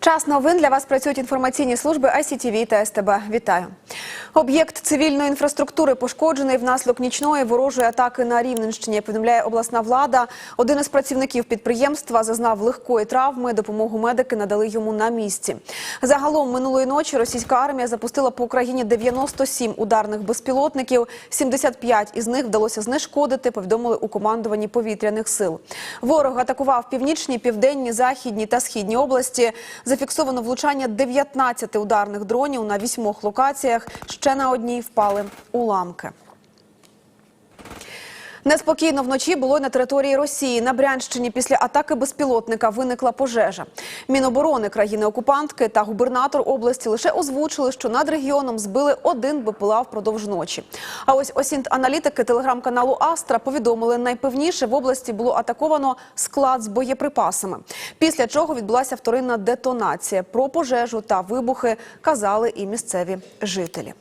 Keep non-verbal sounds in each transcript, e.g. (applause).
Час новин для вас працюють інформаційні служби ICTV та СТБ. Вітаю. Об'єкт цивільної інфраструктури пошкоджений внаслідок нічної ворожої атаки на Рівненщині. Повідомляє обласна влада. Один із працівників підприємства зазнав легкої травми. Допомогу медики надали йому на місці. Загалом минулої ночі російська армія запустила по Україні 97 ударних безпілотників. 75 із них вдалося знешкодити. Повідомили у командуванні повітряних сил. Ворог атакував північні, південні, західні та східні області. Зафіксовано влучання 19 ударних дронів на вісьмох локаціях. Ще на одній впали уламки. Неспокійно вночі було й на території Росії. На Брянщині після атаки безпілотника виникла пожежа. Міноборони країни-окупантки та губернатор області лише озвучили, що над регіоном збили один БПЛА впродовж ночі. А ось осінт-аналітики телеграм-каналу Астра повідомили, найпевніше в області було атаковано склад з боєприпасами. Після чого відбулася вторинна детонація. Про пожежу та вибухи казали і місцеві жителі.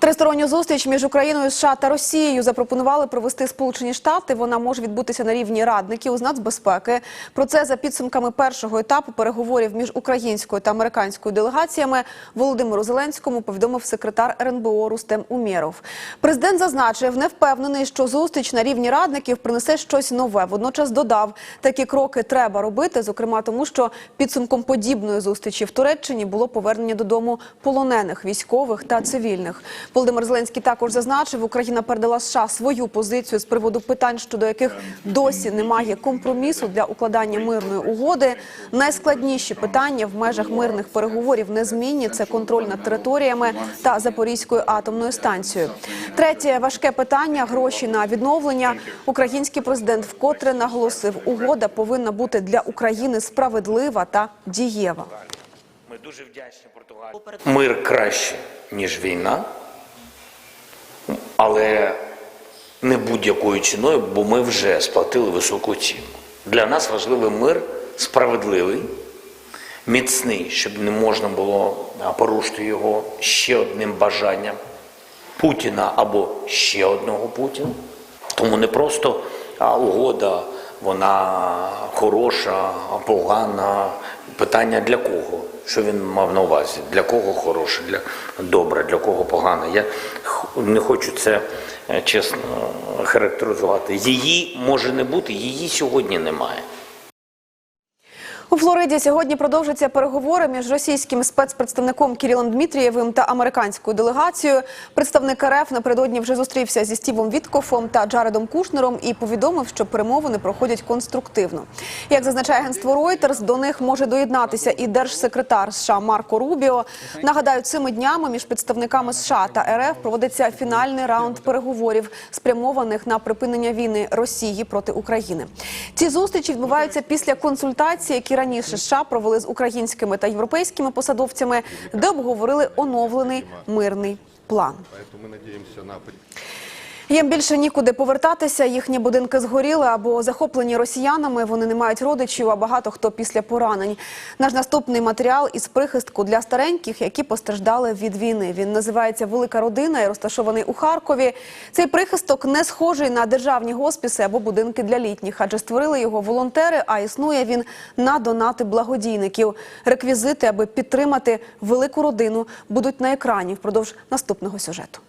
Тристоронню зустріч між Україною, США та Росією запропонували провести Сполучені Штати. Вона може відбутися на рівні радників з нацбезпеки. Про це за підсумками першого етапу переговорів між українською та американською делегаціями Володимиру Зеленському повідомив секретар РНБО Рустем Умєров. Президент зазначив, не впевнений, що зустріч на рівні радників принесе щось нове. Водночас додав, такі кроки треба робити, зокрема тому, що підсумком подібної зустрічі в Туреччині було повернення додому полонених військових та цивільних. Володимир Зеленський також зазначив, Україна передала США свою позицію з приводу питань, щодо яких досі немає компромісу для укладання мирної угоди. Найскладніші питання в межах мирних переговорів незмінні – це контроль над територіями та Запорізькою атомною станцією. Третє важке питання гроші на відновлення. Український президент вкотре наголосив, угода повинна бути для України справедлива та дієва. Ми дуже вдячні Португалії. Мир краще, ніж війна, але не будь-якою ціною, бо ми вже сплатили високу ціну. Для нас важливий мир справедливий, міцний, щоб не можна було порушити його ще одним бажанням Путіна або ще одного Путіна. Тому не просто а, угода, вона хороша, погана. Питання для кого? Що він мав на увазі? Для кого хороше, для добре, для кого погане? Я не хочу це е, чесно характеризувати. Її може не бути, її сьогодні немає. У Флориді сьогодні продовжаться переговори між російським спецпредставником Кірілом Дмитрієвим та американською делегацією. Представник РФ напередодні вже зустрівся зі Стівом Віткофом та Джаредом Кушнером і повідомив, що перемовини проходять конструктивно. Як зазначає агентство Reuters, до них може доєднатися і держсекретар США Марко Рубіо. Нагадаю, цими днями між представниками США та РФ проводиться фінальний раунд переговорів, спрямованих на припинення війни Росії проти України. Ці зустрічі відбуваються після консультацій, які раніше США провели з українськими та європейськими посадовцями, де обговорили оновлений мирний план. Їм більше нікуди повертатися. Їхні будинки згоріли або захоплені росіянами. Вони не мають родичів, а багато хто після поранень. Наш наступний матеріал із прихистку для стареньких, які постраждали від війни. Він називається Велика родина і розташований у Харкові. Цей прихисток не схожий на державні госпіси або будинки для літніх, адже створили його волонтери. А існує він на донати благодійників. Реквізити, аби підтримати велику родину, будуть на екрані впродовж наступного сюжету.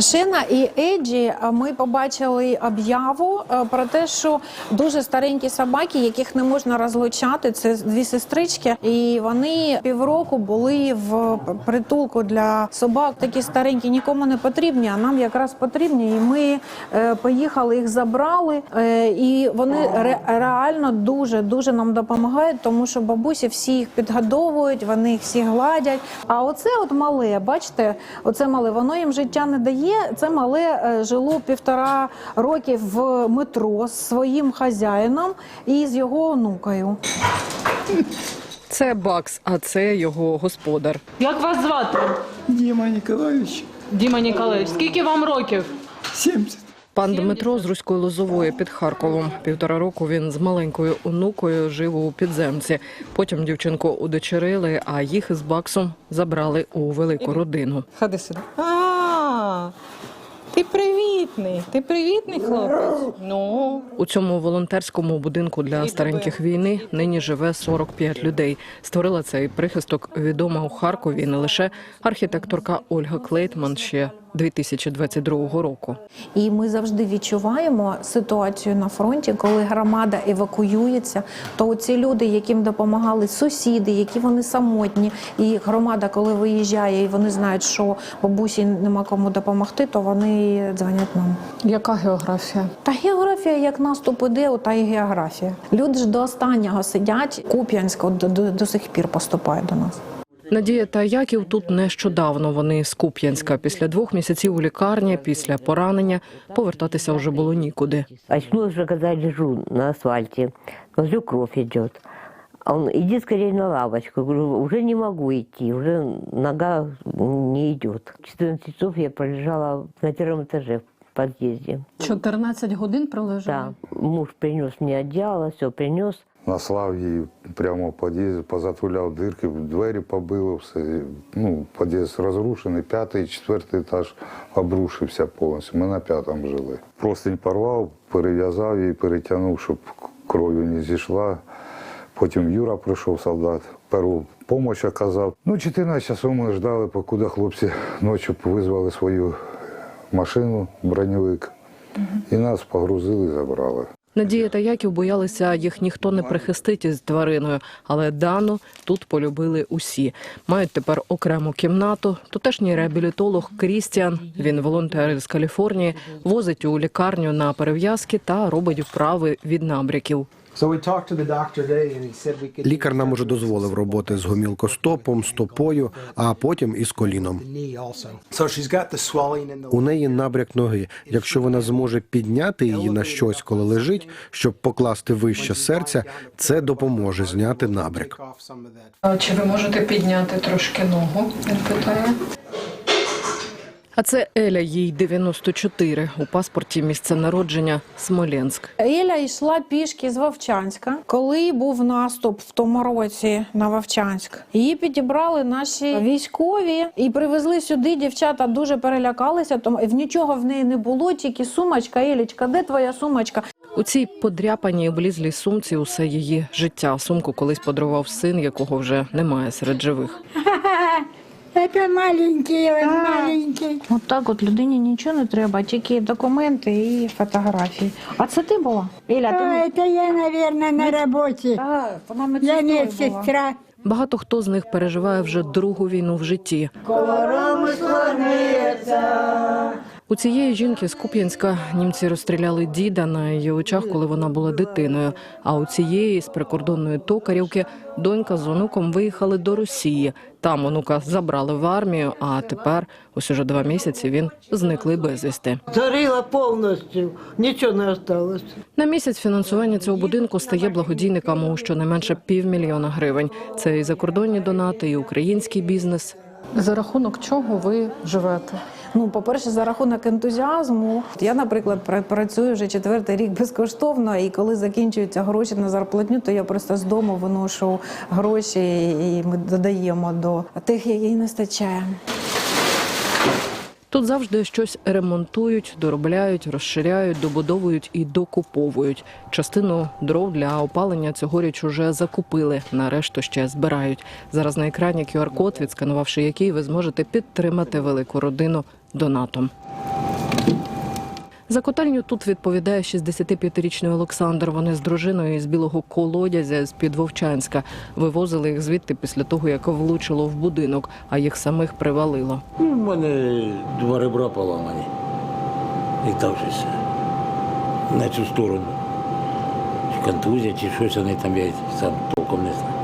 Шена і Еджі, ми побачили об'яву е, про те, що дуже старенькі собаки, яких не можна розлучати, це дві сестрички, і вони півроку були в притулку для собак. Такі старенькі нікому не потрібні, а нам якраз потрібні. І ми е, поїхали, їх забрали, е, і вони ре- реально дуже дуже нам допомагають, тому що бабусі всі їх підгодовують, вони їх всі гладять. А оце от мале, бачите, оце мале, воно їм життя не дає. Це мале е, жило півтора років в метро з своїм хазяїном і з його онукою. Це Бакс, а це його господар. Як вас звати? Діма Ніколаївич, Діма Ніколаєвич. Скільки вам років? 70. Пан Дмитро з Руської Лозової під Харковом. Півтора року він з маленькою онукою жив у підземці. Потім дівчинку удочерили, а їх із баксом забрали у велику родину. Ходи сюди. Ти привітний, ти привітний хлопець. Ну, У цьому волонтерському будинку для стареньких війни нині живе 45 людей. Створила цей прихисток відома у Харкові не лише архітекторка Ольга Клейтман ще 2022 року. І ми завжди відчуваємо ситуацію на фронті, коли громада евакуюється. То ці люди, яким допомагали сусіди, які вони самотні, і громада, коли виїжджає, і вони знають, що бабусі нема кому допомогти, то вони дзвонять нам. Яка географія? Та географія, як наступ іде, та й географія. Люди ж до останнього сидять. Куп'янськ до, до, до сих пір поступає до нас. Надія та Яків тут нещодавно. Вони з Куп'янська. Після двох місяців у лікарні, після поранення повертатися вже було нікуди. Очнулась когда я лежу на асфальте, смотрю, кровь идет. А он, иди скорее на лавочку. Я говорю, уже не могу идти, уже нога не идет. 14 часов я пролежала на первом этаже в подъезде. 14 годин пролежали? Да. Муж принес мне одеяло, все принес. Наслав її прямо в під'їзді, позатуляв дирки, двері побило, все. Ну, під'їзд розрушений, п'ятий, четвертий етаж обрушився повністю. Ми на п'ятому жили. Простень порвав, перев'язав її, перетягнув, щоб кров'ю не зійшла. Потім Юра прийшов солдат, перву допомогу оказав. Ну, 14 часов ми ждали, покуди хлопці ночі визвали свою машину, броньовик. І нас погрузили, забрали. Надія та Яків боялися, їх ніхто не прихистить із твариною, але Дану тут полюбили усі. Мають тепер окрему кімнату. Тутешній реабілітолог Крістіан, він волонтер із Каліфорнії, возить у лікарню на перев'язки та робить вправи від набряків. Лікар нам уже дозволив роботи з гомілкостопом, стопою, а потім і з коліном. У неї набряк ноги. Якщо вона зможе підняти її на щось, коли лежить, щоб покласти вище серця, це допоможе зняти набряк. Чи ви можете підняти трошки ногу? Він питає. А це Еля, їй 94. У паспорті місце народження Смоленськ. Еля йшла пішки з Вовчанська, коли був наступ в тому році на Вовчанськ. Її підібрали наші військові і привезли сюди. Дівчата дуже перелякалися. Тому в нічого в неї не було, тільки сумочка. Елічка, де твоя сумочка? У цій подряпаній облізлій сумці усе її життя. Сумку колись подарував син, якого вже немає серед живих. (laughs) Это маленький, он маленький. От так от людині нічого не треба, тільки документи і фотографії. А це ти була? Еля, ти А, это я, наверное, на работе. Так, вона Я медсестрою була. медсестра. Багато хто з них переживає вже другу війну в житті. У цієї жінки з Куп'янська німці розстріляли діда на її очах, коли вона була дитиною. А у цієї з прикордонної токарівки донька з онуком виїхали до Росії. Там онука забрали в армію, а тепер ось уже два місяці він зниклий безвісти. Зарила повністю, нічого не осталось. На місяць фінансування цього будинку стає благодійникам у щонайменше півмільйона гривень. Це і закордонні донати, і український бізнес. за рахунок чого ви живете? Ну, по-перше, за рахунок ентузіазму. Я, наприклад, пра- працюю вже четвертий рік безкоштовно, і коли закінчуються гроші на зарплатню, то я просто з дому виношу гроші і ми додаємо до тих, яких не стачає. Тут завжди щось ремонтують, доробляють, розширяють, добудовують і докуповують. Частину дров для опалення цьогоріч уже закупили. На решту ще збирають. Зараз на екрані QR-код, відсканувавши який, ви зможете підтримати велику родину донатом. За котельню тут відповідає 65-річний Олександр. Вони з дружиною із білого колодязя з під Вовчанська вивозили їх звідти після того, як влучило в будинок, а їх самих привалило. У мене два ребра поламані. Щось на цю сторону. Контузія, чи щось вони там, я сам толком не знаю.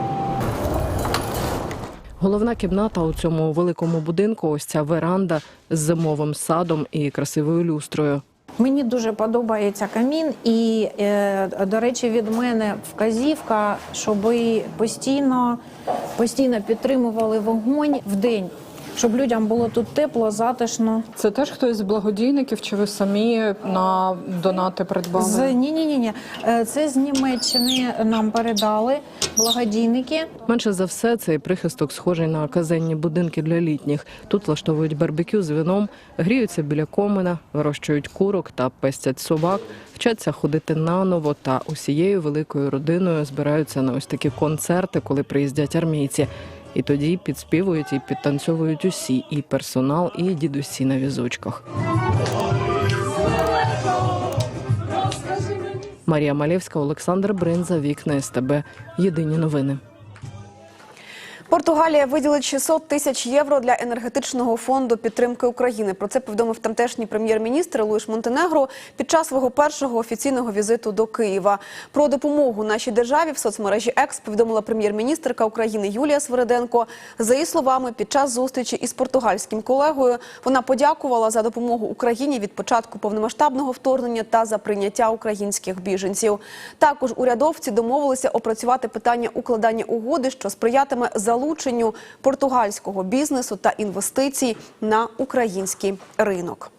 Головна кімната у цьому великому будинку ось ця веранда з зимовим садом і красивою люстрою. Мені дуже подобається камін, і е, до речі, від мене вказівка, щоб постійно, постійно підтримували вогонь в день. Щоб людям було тут тепло, затишно. Це теж хтось з благодійників, чи ви самі на донати придбали? З ні, ні, ні, ні. Це з Німеччини нам передали благодійники. Менше за все, цей прихисток схожий на казенні будинки для літніх. Тут влаштовують барбекю з вином, гріються біля комина, вирощують курок та пестять собак, вчаться ходити наново та усією великою родиною збираються на ось такі концерти, коли приїздять армійці. І тоді підспівують і підтанцьовують усі, і персонал, і дідусі на візочках. Марія Малєвська, Олександр Бринза, вікна СТБ. Єдині новини. Португалія виділить 600 тисяч євро для енергетичного фонду підтримки України. Про це повідомив тамтешній прем'єр-міністр Луїш Монтенегро під час свого першого офіційного візиту до Києва. Про допомогу нашій державі в соцмережі Екс повідомила прем'єр-міністрка України Юлія Свериденко. За її словами, під час зустрічі із португальським колегою вона подякувала за допомогу Україні від початку повномасштабного вторгнення та за прийняття українських біженців. Також урядовці домовилися опрацювати питання укладання угоди, що сприятиме залученню португальського бізнесу та інвестицій на український ринок.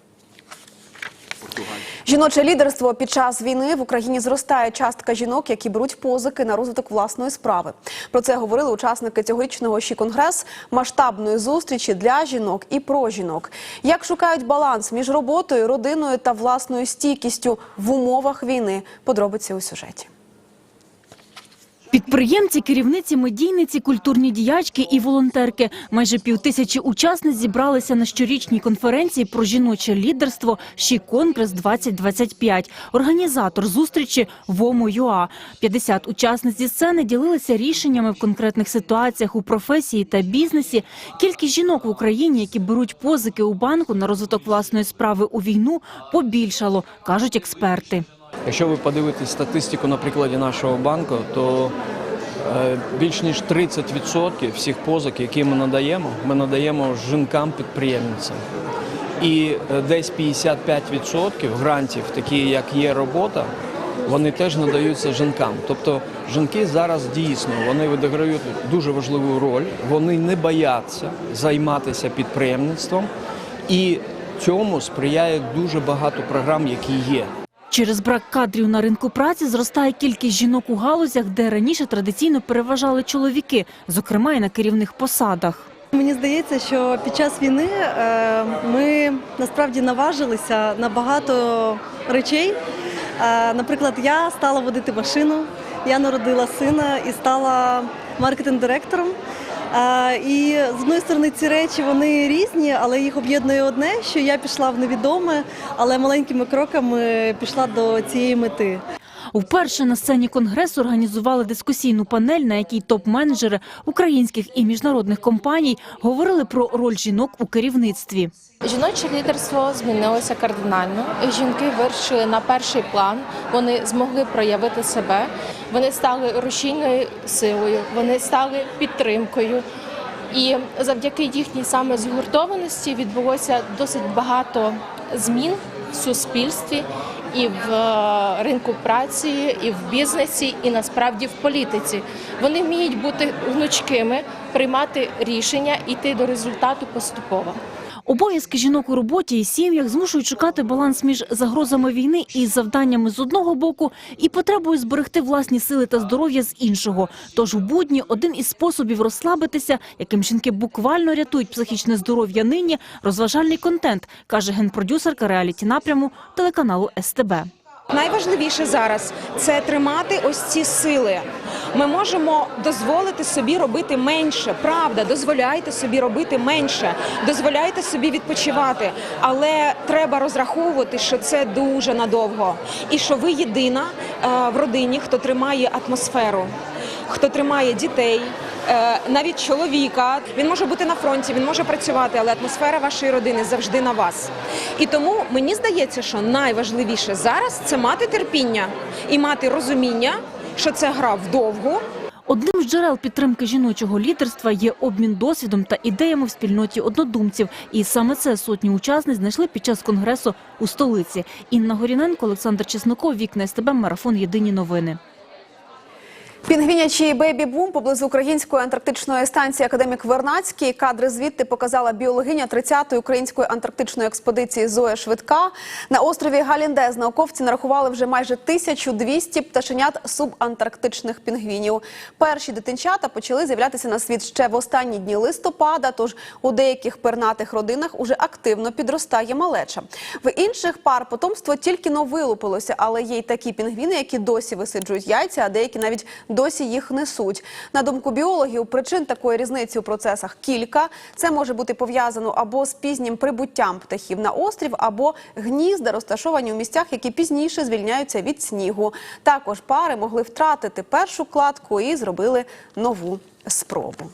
Жіноче лідерство під час війни в Україні зростає частка жінок, які беруть позики на розвиток власної справи. Про це говорили учасники цьогорічного «Ші конгрес масштабної зустрічі для жінок і про жінок. Як шукають баланс між роботою, родиною та власною стійкістю в умовах війни? Подробиці у сюжеті. Підприємці, керівниці, медійниці, культурні діячки і волонтерки. Майже півтисячі учасниць зібралися на щорічній конференції про жіноче лідерство «Ші Конгрес 2025». Організатор зустрічі ВОМО.ЮА. 50 учасниць зі сцени ділилися рішеннями в конкретних ситуаціях у професії та бізнесі. Кількість жінок в Україні, які беруть позики у банку на розвиток власної справи у війну, побільшало, кажуть експерти. Якщо ви подивитесь статистику на прикладі нашого банку, то е, більш ніж 30% всіх позик, які ми надаємо, ми надаємо жінкам-підприємницям. І е, десь 55% грантів, такі як є робота, вони теж надаються жінкам. Тобто жінки зараз дійсно вони відіграють дуже важливу роль, вони не бояться займатися підприємництвом, і цьому сприяє дуже багато програм, які є. Через брак кадрів на ринку праці зростає кількість жінок у галузях, де раніше традиційно переважали чоловіки, зокрема і на керівних посадах. Мені здається, що під час війни е, ми насправді наважилися на багато речей. Е, Наприклад, я стала водити машину, я народила сина і стала маркетинг-директором. І з одної сторони ці речі вони різні, але їх об'єднує одне, що я пішла в невідоме, але маленькими кроками пішла до цієї мети. Вперше на сцені конгресу організували дискусійну панель, на якій топ-менеджери українських і міжнародних компаній говорили про роль жінок у керівництві. Жіноче лідерство змінилося кардинально. Жінки вирішили на перший план. Вони змогли проявити себе. Вони стали рушійною силою, вони стали підтримкою. І завдяки їхній саме згуртованості відбулося досить багато змін в суспільстві і в е, ринку праці, і в бізнесі, і насправді в політиці. Вони вміють бути гнучкими, приймати рішення, йти до результату поступово. Обов'язки жінок у роботі і сім'ях змушують шукати баланс між загрозами війни і завданнями з одного боку і потребою зберегти власні сили та здоров'я з іншого. Тож у будні один із способів розслабитися, яким жінки буквально рятують психічне здоров'я нині, розважальний контент, каже генпродюсерка реаліті напряму телеканалу СТБ. Найважливіше зараз це тримати ось ці сили. Ми можемо дозволити собі робити менше. Правда, дозволяйте собі робити менше, дозволяйте собі відпочивати. Але треба розраховувати, що це дуже надовго, і що ви єдина е, в родині, хто тримає атмосферу, хто тримає дітей. е, Навіть чоловіка він може бути на фронті, він може працювати, але атмосфера вашої родини завжди на вас. І тому мені здається, що найважливіше зараз це мати терпіння і мати розуміння, що це гра вдовгу. Одним з джерел підтримки жіночого лідерства є обмін досвідом та ідеями в спільноті однодумців. І саме це сотні учасниць знайшли під час конгресу у столиці. Інна Горіненко, Олександр Чесноков, Вікна СТБ, Марафон Єдині новини. Пінгвінячий бейбі-бум поблизу української антарктичної станції Академік Вернацький. Кадри звідти показала біологиня 30-ї української антарктичної експедиції Зоя Швидка. На острові Галіндез науковці нарахували вже майже 1200 пташенят субантарктичних пінгвінів. Перші дитинчата почали з'являтися на світ ще в останні дні листопада. Тож у деяких пернатих родинах уже активно підростає малеча. В інших пар потомство тільки но вилупилося, але є й такі пінгвіни, які досі висиджують яйця, а деякі навіть досі їх несуть. На думку біологів, причин такої різниці у процесах кілька. Це може бути пов'язано або з пізнім прибуттям птахів на острів, або гнізда розташовані у місцях, які пізніше звільняються від снігу. Також пари могли втратити першу кладку і зробили нову спробу.